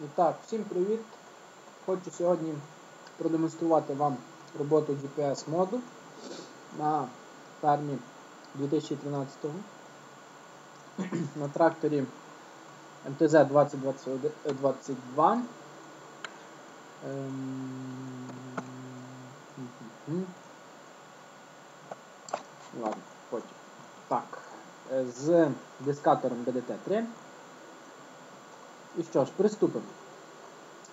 І так, всім привіт! Хочу сьогодні продемонструвати вам роботу GPS моду на фермі 2013 на тракторі МТЗ 2022. Ем. Ладно, потім. Так, е, з дискатором BDT3. І що ж, приступимо.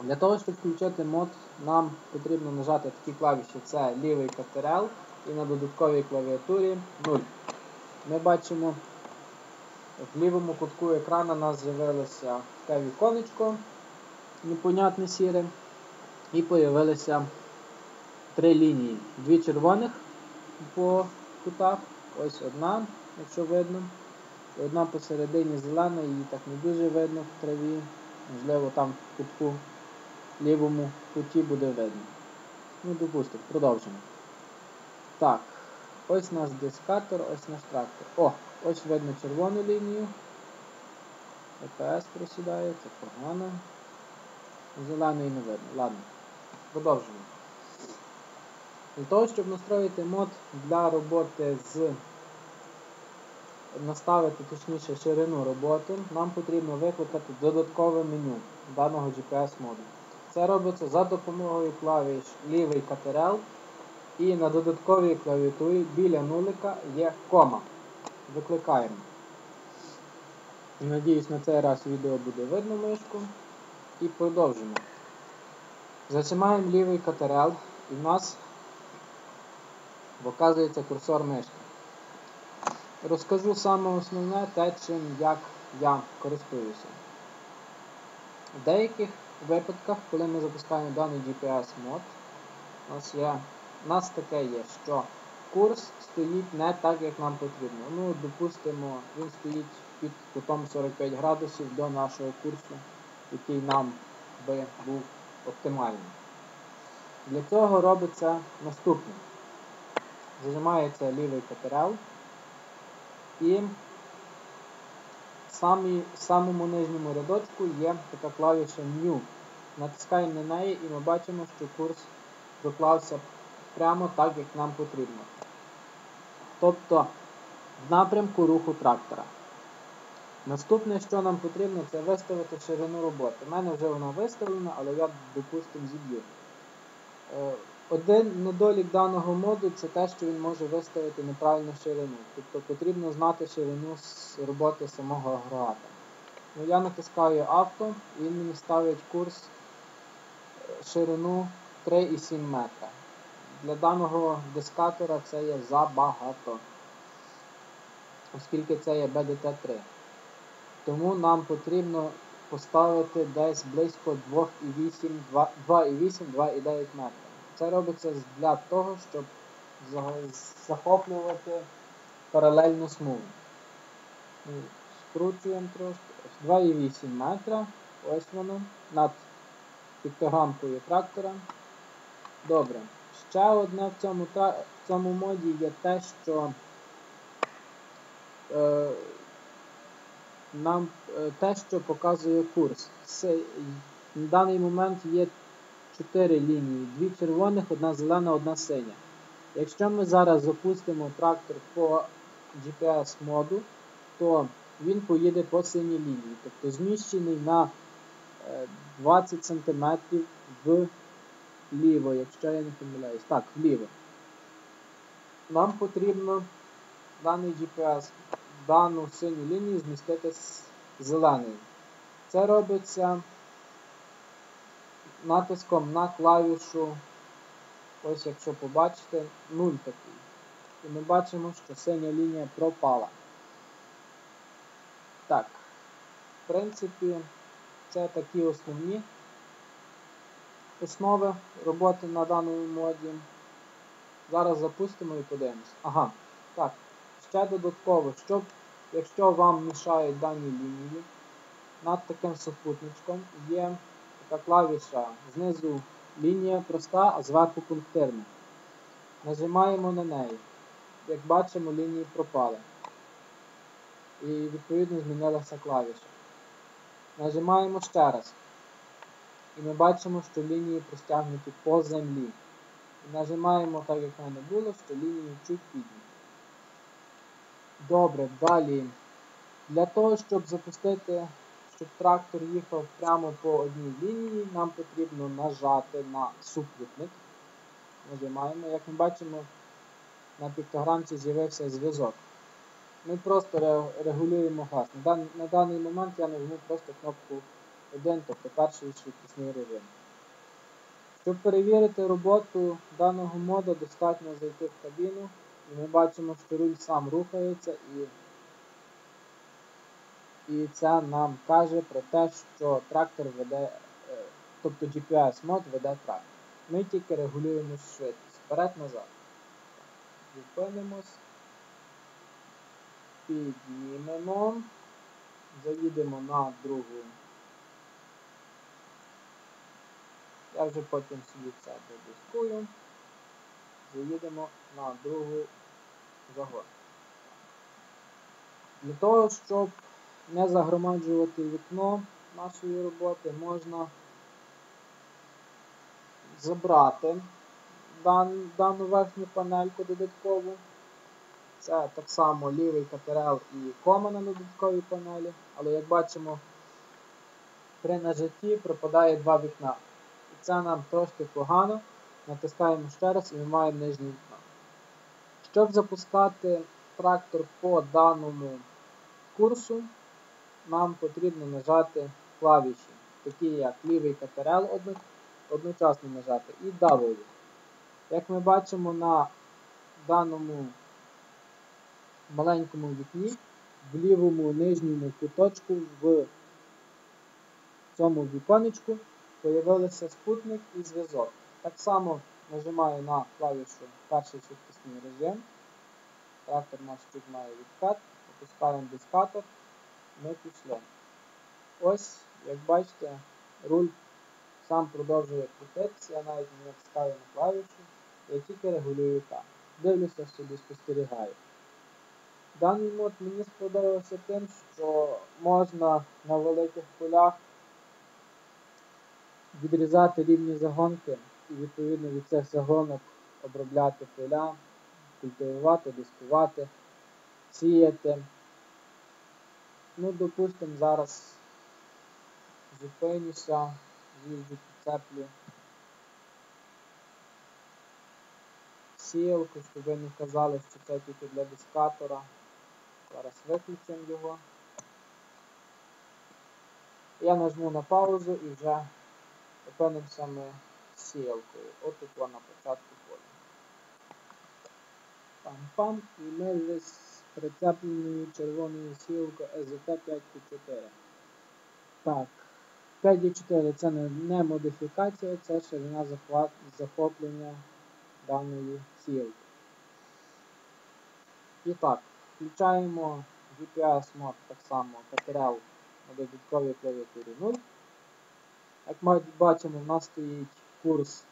Для того, щоб включити мод, нам потрібно нажати такі клавіші, це лівий Ctrl і на додатковій клавіатурі 0. Ми бачимо, в лівому кутку екрану у нас з'явилося таке віконечко, непонятне сіре, і з'явилися три лінії. Дві червоних по кутах, ось одна, якщо видно. Одна посередині зелена, її так не дуже видно в траві. Можливо, там в кутку лівому куті буде видно. Ну, допустимо, продовжимо. Так, ось наш дискатор, ось наш трактор. О, ось видно червону лінію. ЕПС просідає, це погано. Зеленої не видно. Ладно, продовжимо. Для того, щоб настроїти мод для роботи з наставити точніше ширину роботи, нам потрібно викликати додаткове меню даного GPS моду. Це робиться за допомогою клавіш лівий Ctrl і на додатковій клавіатурі біля нулика є кома. Викликаємо. Надіюсь, на цей раз відео буде видно мишку. І продовжимо. Зажимаємо лівий Ctrl і в нас показується курсор мишки. Розкажу саме основне те, чим як я користуюся. В деяких випадках, коли ми запускаємо даний GPS-мод, у нас є, у нас таке є, що курс стоїть не так, як нам потрібно. Ну, допустимо, він стоїть під кутом 45 градусів до нашого курсу, який нам би був оптимальний. Для цього робиться наступне. Зажимається лівий Ctrl і в самому нижньому рядочку є така клавіша New. Натискаємо на неї і ми бачимо, що курс доклався прямо так, як нам потрібно. Тобто в напрямку руху трактора. Наступне, що нам потрібно, це виставити ширину роботи. У мене вже вона виставлена, але я, допустимо, зіб'ю. Один недолік даного моду це те, що він може виставити неправильну ширину. Тобто потрібно знати ширину з роботи самого агрегата. Ну, Я натискаю авто і він мені ставить курс ширину 3,7 метра. Для даного дискатора це є забагато, оскільки це є BDT3. Тому нам потрібно поставити десь близько 2,8-2,9 метра. Це робиться для того, щоб захоплювати паралельну смугу. Скручуємо трошки. 2,8 метра. Ось воно. Над піктограмкою трактора. Добре. Ще одне в цьому в цьому моді є те, що е, нам е, те, що показує курс. Це, на даний момент є 4 лінії, дві червоних, одна зелена, одна синя. Якщо ми зараз запустимо трактор по GPS моду, то він поїде по синій лінії, тобто зміщений на 20 см вліво, якщо я не помиляюсь. Так, вліво. Нам потрібно даний GPS, дану синю лінію змістити з зеленою. Це робиться натиском на клавішу, ось якщо побачите, 0 такий. І ми бачимо, що синя лінія пропала. Так, в принципі, це такі основні основи роботи на даному моді. Зараз запустимо і подивимось. Ага, так, ще додатково, щоб, якщо вам мішають дані лінії, над таким супутничком є така клавіша знизу лінія проста, а зверху пунктирна. Нажимаємо на неї. Як бачимо, лінії пропали. І відповідно змінилася клавіша. Нажимаємо ще раз. і ми бачимо, що лінії простягнуті по землі. І нажимаємо, так як в мене було, що лінії чуть підняті. Добре, далі. Для того, щоб запустити, щоб трактор їхав прямо по одній лінії, нам потрібно нажати на супутник. Нажимаємо, як ми бачимо, на піктограмці з'явився зв'язок. Ми просто регулюємо газ. На даний момент я нажму просто кнопку 1, тобто перший швидкісний режим. Щоб перевірити роботу даного моду, достатньо зайти в кабіну і ми бачимо, що руль сам рухається і і це нам каже про те, що трактор веде, е, тобто GPS мод веде трактор. Ми тільки регулюємо швидкість. Вперед-назад. Зупинимось, піднімемо, заїдемо на другу. Я вже потім собі це додискую. Заїдемо на другу загорку. Для того, щоб не загромаджувати вікно нашої роботи, можна забрати дан, дану верхню панельку додаткову. Це так само лівий катерел і кома на додатковій панелі, але як бачимо, при нажатті пропадає два вікна. І це нам трошки погано. Натискаємо ще раз і ми маємо нижнє вікно. Щоб запускати трактор по даному курсу, нам потрібно нажати клавіші, такі як лівий катерел одночасно нажати і W. Як ми бачимо на даному маленькому вікні, в лівому нижньому куточку в цьому віконечку з'явився спутник і зв'язок. Так само нажимаю на клавішу перший швидкісний режим. Трактор наш тут має відкат, опускаємо дискатор, пішли. Ось, як бачите, руль сам продовжує крутитися, я навіть не натискаю на клавішу, я тільки регулюю так. Дивлюся собі, спостерігаю. Даний мод мені сподобався тим, що можна на великих полях відрізати рівні загонки і відповідно від цих загонок обробляти поля, культивувати, дискувати, сіяти. Ну, допустимо, зараз зупинюся, з'їжджу підцеплю сіялку, щоб ви не казали, що це тільки для дискатора. Зараз виключимо його. Я нажму на паузу і вже опинимося ми з сіялкою. От тут на початку поля. Пам-пам, і ми вже прицепленою червоною сіялкою СЗТ 5.4. Так, 5.4 це не модифікація, це ширина захоплення даної сіялки. І так, включаємо GPS мод так само катерел на додатковій клавіатурі 0. Як ми бачимо, в нас стоїть курс,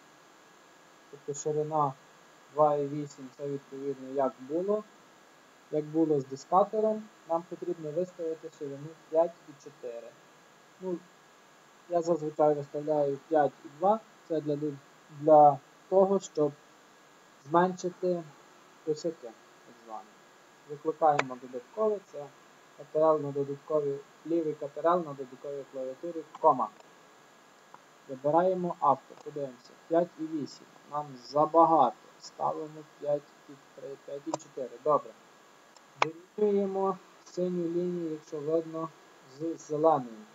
тобто ширина 2,8, це відповідно як було. Як було з дискатором, нам потрібно виставити ширину 5,4. Ну, Я зазвичай виставляю 5,2, це для для того, щоб зменшити косяки. Викликаємо додаткове, це катерел на додатковій, лівий катерел на додатковій клавіатурі кома. Вибираємо авто, подивимося, 5,8. Нам забагато. Ставимо 5,3, 5,4. Добре. Вирівнюємо синю лінію, якщо видно, з зеленою.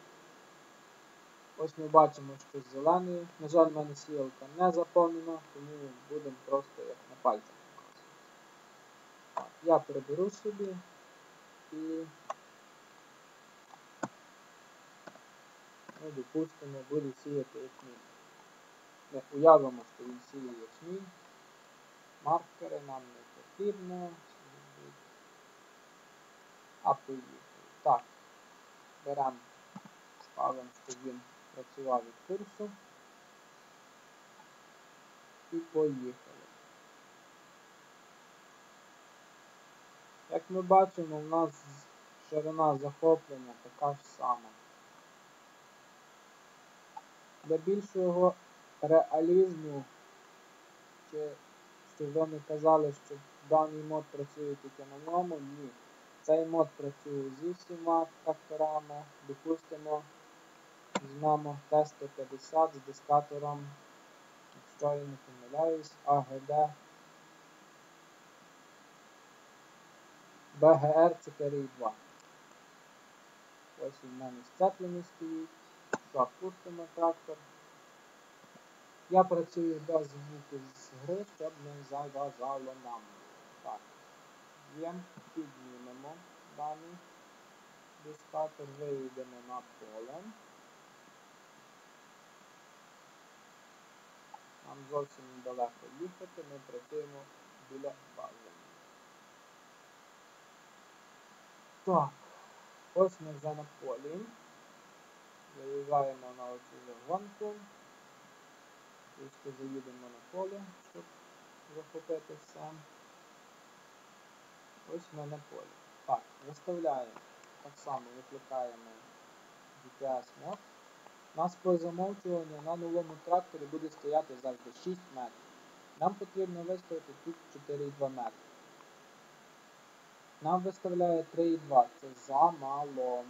Ось ми бачимо, що з зеленою. На жаль, в мене сіялка не заповнена, тому будемо просто як на пальцях. Я приберу собі і ну, допустимо, буду сіяти ячмінь. Ми уявимо, що він сіє ячмінь. Маркери нам не потрібно. Поїхали. Так, беремо, ставимо, щоб він працював від курсу. І поїхали. Як ми бачимо, у нас ширина захоплення така ж сама. для більшого реалізму, чи щоб ви не казали, що даний мод працює тільки на ньому, ні. Цей мод працює зі всіма тракторами. Допустимо, візьмемо Т-150 з дискатором, якщо я не помиляюсь, АГД БГР 4.2. Ось в мене сцеплений стоїть. Запустимо трактор. Я працюю без звуку з гри, щоб не заважало нам. Є, піднімемо даний дискатор, вийдемо на поле. Нам зовсім недалеко їхати, ми працюємо біля бази. Так, ось ми вже на полі. Виїжджаємо на оцю загонку. Трішки заїдемо на поле, щоб захопити все. Ось ми на полі. Так, виставляємо. Так само викликаємо GPS мод. У нас по замовчуванню на новому тракторі буде стояти завжди 6 метрів. Нам потрібно виставити тут 4,2 метри. Нам виставляє 3,2. Це замало.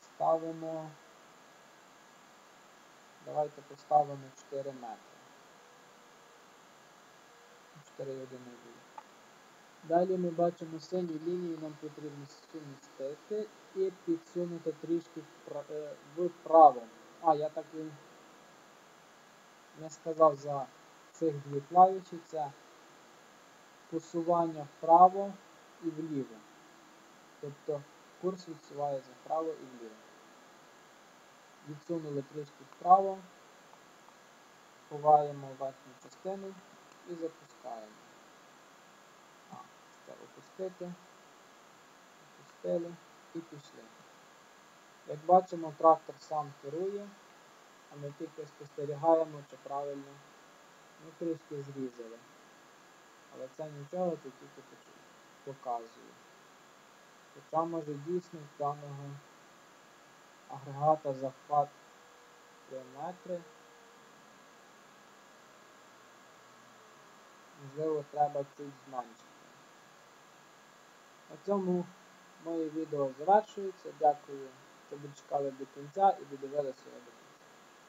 Ставимо. Давайте поставимо 4 метри. 4 одиниці. Далі ми бачимо синю лінію, нам потрібно сумістити і підсунути трішки е, вправо. А, я так і не сказав за цих дві клавіші. Це посування вправо і вліво. Тобто курс відсувається вправо і вліво. Відсунули трішки вправо, ховаємо верхню частину і запускаємо. Опустити, опустили і пішли. Як бачимо, трактор сам керує, а ми тільки спостерігаємо, чи правильно ми трішки зрізали. Але це нічого, це тільки показує. Хоча може дійсно в даного агрегата захват 3 метри. Можливо, треба чуть зменшити. На цьому моє відео завершується. Дякую, що дочекали до кінця і додивилися до